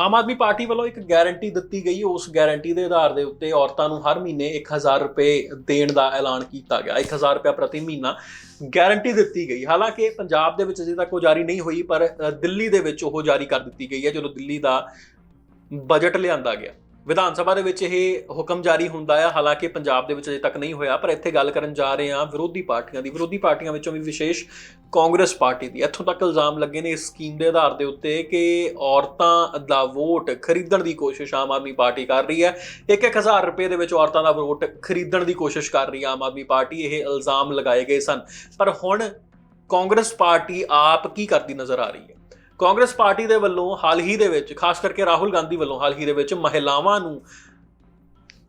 Aam Aadmi party ਵੱਲੋਂ ਇੱਕ guarantee ਦਿੱਤੀ ਗਈ। ਉਸ ਗਾਰੰਟੀ ਦੇ ਆਧਾਰ ਦੇ ਉੱਤੇ ਔਰਤਾਂ ਨੂੰ ਹਰ ਮਹੀਨੇ 1000 ਰੁਪਏ ਦੇਣ ਦਾ ਐਲਾਨ ਕੀਤਾ ਗਿਆ। 1000 ਰੁਪਏ ਪ੍ਰਤੀ ਮਹੀਨਾ ਗਾਰੰਟੀ ਦਿੱਤੀ ਗਈ। ਹਾਲਾਂਕਿ ਪੰਜਾਬ ਦੇ ਵਿੱਚ ਅਜੇ ਤੱਕ ਉਹ ਜਾਰੀ ਨਹੀਂ ਹੋਈ, ਪਰ ਦਿੱਲੀ ਦੇ ਵਿੱਚ ਉਹ ਜਾਰੀ ਕਰ ਦਿੱਤੀ ਗਈ ਹੈ, ਜਦੋਂ ਦਿੱਲੀ ਦਾ ਬਜਟ ਲਿਆਂਦਾ ਗਿਆ। ਵਿਧਾਨ ਸਭਾ ਦੇ ਵਿੱਚ ਇਹ ਹੁਕਮ ਜਾਰੀ ਹੁੰਦਾ ਆ, ਹਾਲਾਂਕਿ ਪੰਜਾਬ ਦੇ ਵਿੱਚ ਅਜੇ ਤੱਕ ਨਹੀਂ ਹੋਇਆ, ਪਰ ਇੱਥੇ ਗੱਲ ਕਰਨ ਜਾ ਰਹੇ ਹਾਂ ਵਿਰੋਧੀ ਪਾਰਟੀਆਂ ਦੀ। ਵਿਰੋਧੀ ਪਾਰਟੀਆਂ ਵਿੱਚੋਂ ਵੀ ਵਿਸ਼ੇਸ਼ ਕਾਂਗਰਸ ਪਾਰਟੀ ਦੀ। ਇੱਥੋਂ ਤੱਕ ਇਲਜ਼ਾਮ ਲੱਗੇ ਨੇ ਇਸ ਸਕੀਮ ਦੇ ਆਧਾਰ ਦੇ ਉੱਤੇ ਕਿ ਔਰਤਾਂ ਦਾ ਵੋਟ ਖਰੀਦਣ ਦੀ ਕੋਸ਼ਿਸ਼ ਆਮ ਆਦਮੀ ਪਾਰਟੀ ਕਰ ਰਹੀ ਹੈ। 1-1000 ਰੁਪਏ ਦੇ ਵਿੱਚ ਔਰਤਾਂ ਦਾ ਵੋਟ ਖਰੀਦਣ ਦੀ ਕੋਸ਼ਿਸ਼ ਕਰ ਰਹੀ ਹੈ ਆਮ ਆਦਮੀ ਪਾਰਟੀ। ਇਹ ਇਲਜ਼ਾਮ ਲਗਾਏ ਗਏ ਸਨ। ਪਰ ਹੁਣ ਕਾਂਗਰਸ ਪਾਰਟੀ ਆਪ ਕੀ ਕਰਦੀ ਨਜ਼ਰ ਆ ਰਹੀ ਹੈ? ਕਾਂਗਰਸ ਪਾਰਟੀ ਦੇ ਵੱਲੋਂ ਹਾਲ ਹੀ ਦੇ ਵਿੱਚ, ਖਾਸ ਕਰਕੇ ਰਾਹੁਲ ਗਾਂਧੀ ਵੱਲੋਂ ਹਾਲ ਹੀ ਦੇ ਵਿੱਚ ਮਹਿਲਾਵਾਂ ਨੂੰ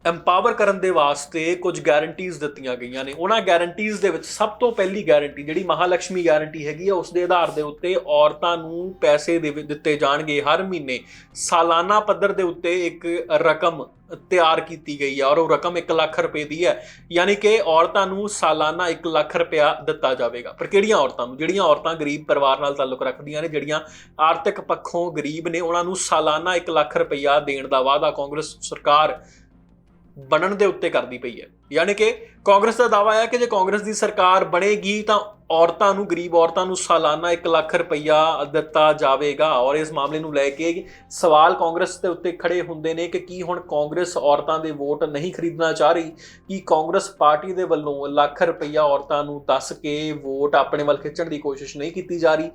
ਐਮਪਾਵਰ ਕਰਨ ਦੇ ਵਾਸਤੇ ਕੁਝ ਗਾਰੰਟੀਆਂ ਦਿੱਤੀਆਂ ਗਈਆਂ ਨੇ। ਉਹਨਾਂ ਗਾਰੰਟੀਆਂ ਦੇ ਵਿੱਚ ਸਭ ਤੋਂ ਪਹਿਲੀ ਗਾਰੰਟੀ ਜਿਹੜੀ ਮਹਾਲక్ష్ਮੀ ਗਾਰੰਟੀ ਹੈਗੀ ਆ, ਉਸ ਦੇ ਆਧਾਰ ਦੇ ਉੱਤੇ ਔਰਤਾਂ ਨੂੰ ਪੈਸੇ ਦੇ ਦਿੱਤੇ ਜਾਣਗੇ। ਹਰ ਮਹੀਨੇ ਸਾਲਾਨਾ ਪੱਧਰ ਦੇ ਉੱਤੇ ਇੱਕ ਰਕਮ ਤਿਆਰ ਕੀਤੀ ਗਈ ਹੈ ਔਰ ਉਹ ਰਕਮ 1 ਲੱਖ ਰੁਪਏ ਦੀ ਹੈ। ਯਾਨੀ ਕਿ ਔਰਤਾਂ ਨੂੰ ਸਾਲਾਨਾ 1 ਲੱਖ ਰੁਪਇਆ ਦਿੱਤਾ ਜਾਵੇਗਾ। ਪਰ ਕਿਹੜੀਆਂ ਔਰਤਾਂ ਨੂੰ? ਜਿਹੜੀਆਂ ਔਰਤਾਂ ਗਰੀਬ ਪਰਿਵਾਰ ਨਾਲ ਤਾਲੁਕ ਰੱਖਦੀਆਂ ਨੇ, ਜਿਹੜੀਆਂ ਆਰਥਿਕ ਪੱਖੋਂ ਗਰੀਬ ਨੇ, ਉਹਨਾਂ ਨੂੰ ਸਾਲਾਨਾ 1 ਲੱਖ ਰੁਪਇਆ ਦੇਣ ਦਾ ਵਾਅਦਾ ਕਾਂਗਰਸ ਸਰਕਾਰ ਬਣਨ ਦੇ ਉੱਤੇ ਕਰਦੀ ਪਈ ਹੈ। ਯਾਨੀ ਕਿ ਕਾਂਗਰਸ ਦਾ ਦਾਵਾ ਹੈ ਕਿ ਜੇ ਕਾਂਗਰਸ ਦੀ ਸਰਕਾਰ ਬਣੇਗੀ ਤਾਂ ਔਰਤਾਂ ਨੂੰ, ਗਰੀਬ ਔਰਤਾਂ ਨੂੰ ਸਾਲਾਨਾ 1 ਲੱਖ ਰੁਪਈਆ ਦਿੱਤਾ ਜਾਵੇਗਾ। ਔਰ ਇਸ ਮਾਮਲੇ ਨੂੰ ਲੈ ਕੇ ਸਵਾਲ ਕਾਂਗਰਸ ਦੇ ਉੱਤੇ ਖੜੇ ਹੁੰਦੇ ਨੇ ਕਿ ਕੀ ਹੁਣ ਕਾਂਗਰਸ ਔਰਤਾਂ ਦੇ ਵੋਟ ਨਹੀਂ ਖਰੀਦਣਾ ਚਾਹ ਰਹੀ? ਕੀ ਕਾਂਗਰਸ ਪਾਰਟੀ ਦੇ ਵੱਲੋਂ ਲੱਖ ਰੁਪਈਆ ਔਰਤਾਂ ਨੂੰ ਦੱਸ ਕੇ ਵੋਟ ਆਪਣੇ ਵੱਲ ਖਿੱਚਣ ਦੀ ਕੋਸ਼ਿਸ਼ ਨਹੀਂ ਕੀਤੀ ਜਾ ਰਹੀ?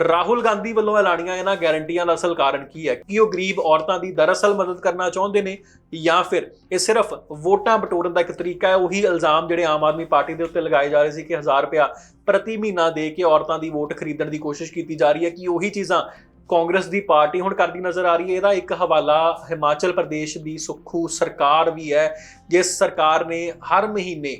ਰਾਹੁਲ ਗਾਂਧੀ ਵੱਲੋਂ ਐਲਾਨੀਆਂ ਇਹਨਾਂ ਗਾਰੰਟੀਆਂ ਦਾ ਅਸਲ ਕਾਰਨ ਕੀ ਹੈ? ਕਿ ਉਹ ਗਰੀਬ ਔਰਤਾਂ ਦੀ ਦਰਅਸਲ ਮਦਦ ਕਰਨਾ ਚਾਹੁੰਦੇ ਨੇ ਜਾਂ ਫਿਰ ਇਹ ਸਿਰਫ ਵੋਟਾਂ ਬਟੋਰਨ ਦਾ ਇੱਕ ਤਰੀਕਾ ਹੈ? ਉਹੀ ਇਲਜ਼ਾਮ ਜਿਹੜੇ ਆਮ ਆਦਮੀ ਪਾਰਟੀ ਦੇ ਉੱਤੇ ਲਗਾਏ ਜਾ ਰਹੇ ਸੀ ਕਿ 1000 ਰੁਪਇਆ ਪ੍ਰਤੀ ਮਹੀਨਾ ਦੇ ਕੇ ਔਰਤਾਂ ਦੀ ਵੋਟ ਖਰੀਦਣ ਦੀ ਕੋਸ਼ਿਸ਼ ਕੀਤੀ ਜਾ ਰਹੀ ਹੈ। ਕਿ ਉਹੀ ਚੀਜ਼ਾਂ ਕਾਂਗਰਸ ਦੀ ਪਾਰਟੀ ਹੁਣ ਕਰਦੀ ਨਜ਼ਰ ਆ ਰਹੀ ਹੈ? ਇਹਦਾ ਇੱਕ ਹਵਾਲਾ ਹਿਮਾਚਲ ਪ੍ਰਦੇਸ਼ ਦੀ ਸੁਖੂ ਸਰਕਾਰ ਵੀ ਹੈ, ਜਿਸ ਸਰਕਾਰ ਨੇ ਹਰ ਮਹੀਨੇ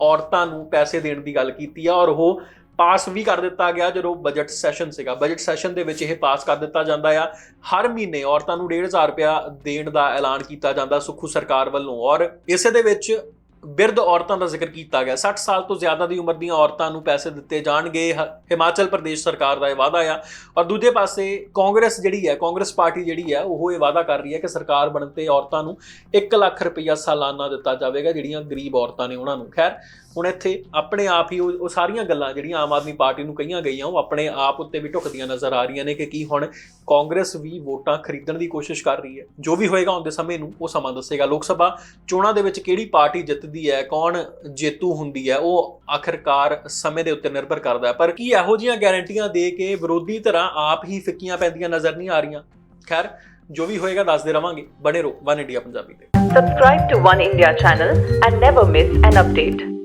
ਔਰਤਾਂ ਨੂੰ ਪੈਸੇ ਦੇਣ ਦੀ ਗੱਲ ਕੀਤੀ ਹੈ ਔਰ ਉਹ ਪਾਸ ਵੀ ਕਰ ਦਿੱਤਾ ਗਿਆ ਜਦੋਂ ਬਜਟ ਸੈਸ਼ਨ ਸੀਗਾ। ਬਜਟ ਸੈਸ਼ਨ ਦੇ ਵਿੱਚ ਇਹ ਪਾਸ ਕਰ ਦਿੱਤਾ ਜਾਂਦਾ ਆ। ਹਰ ਮਹੀਨੇ ਔਰਤਾਂ ਨੂੰ 1500 ਰੁਪਇਆ ਦੇਣ ਦਾ ਐਲਾਨ ਕੀਤਾ ਜਾਂਦਾ ਸੁਖੂ ਸਰਕਾਰ ਵੱਲੋਂ। ਔਰ ਇਸੇ ਦੇ ਵਿੱਚ ਬਿਰਧ ਔਰਤਾਂ ਦਾ ਜ਼ਿਕਰ ਕੀਤਾ ਗਿਆ। 60 ਸਾਲ ਤੋਂ ਜ਼ਿਆਦਾ ਦੀ ਉਮਰ ਦੀਆਂ ਔਰਤਾਂ ਨੂੰ ਪੈਸੇ ਦਿੱਤੇ ਜਾਣਗੇ। ਹਿਮਾਚਲ ਪ੍ਰਦੇਸ਼ ਸਰਕਾਰ ਦਾ ਇਹ ਵਾਅਦਾ ਆ। ਔਰ ਦੂਜੇ ਪਾਸੇ ਕਾਂਗਰਸ ਜਿਹੜੀ ਹੈ, ਕਾਂਗਰਸ ਪਾਰਟੀ ਜਿਹੜੀ ਹੈ, ਉਹ ਇਹ ਵਾਅਦਾ ਕਰ ਰਹੀ ਹੈ ਕਿ ਸਰਕਾਰ ਬਣਨ ਤੇ ਔਰਤਾਂ ਨੂੰ 1 ਲੱਖ ਰੁਪਈਆ ਸਾਲਾਨਾ ਦਿੱਤਾ ਜਾਵੇਗਾ, ਜਿਹੜੀਆਂ ਗਰੀਬ ਔਰਤਾਂ ਨੇ ਉਹਨਾਂ ਨੂੰ। ਖੈਰ ਹੁਣ ਇੱਥੇ ਆਪਣੇ ਆਪ ਹੀ ਉਹ ਉਹ ਸਾਰੀਆਂ ਗੱਲਾਂ ਜਿਹੜੀਆਂ ਆਮ ਆਦਮੀ ਪਾਰਟੀ ਨੂੰ ਕਹੀਆਂ ਗਈਆਂ, ਉਹ ਆਪਣੇ ਆਪ ਉੱਤੇ ਵੀ ਢੁਕਦੀਆਂ ਨਜ਼ਰ ਆ ਰਹੀਆਂ ਨੇ ਕਿ ਕੀ ਹੁਣ ਕਾਂਗਰਸ ਵੀ ਵੋਟਾਂ ਖਰੀਦਣ ਦੀ ਕੋਸ਼ਿਸ਼ ਕਰ ਰਹੀ ਹੈ। ਜੋ ਵੀ ਹੋਏਗਾ ਆਉਂਦੇ ਸਮੇਂ ਨੂੰ ਉਹ ਸਮਾਂ ਦੱਸੇਗਾ। ਲੋਕ ਸਭਾ ਚੋਣਾਂ ਦੇ ਵਿੱਚ ਕਿਹੜੀ ਪਾਰਟੀ ਜਿੱਤਦੀ ਹੈ, ਕੌਣ ਜੇਤੂ ਹੁੰਦੀ ਹੈ, ਉਹ ਆਖਰਕਾਰ ਸਮੇਂ ਦੇ ਉੱਤੇ ਨਿਰਭਰ ਕਰਦਾ ਹੈ। ਪਰ ਕੀ ਇਹੋ ਜਿਹੀਆਂ ਗਾਰੰਟੀਆਂ ਦੇ ਕੇ ਵਿਰੋਧੀ ਧਿਰਾਂ ਆਪ ਹੀ ਫਿੱਕੀਆਂ ਪੈਂਦੀਆਂ ਨਜ਼ਰ ਨਹੀਂ ਆ ਰਹੀਆਂ? ਖੈਰ, ਜੋ ਵੀ ਹੋਏਗਾ ਦੱਸਦੇ ਰਵਾਂਗੇ। ਬਣੇ ਰਹੋ, ਵਨ ਇੰਡੀਆ ਪੰਜਾਬੀ ਤੇ। Subscribe to One India channel and never miss an update.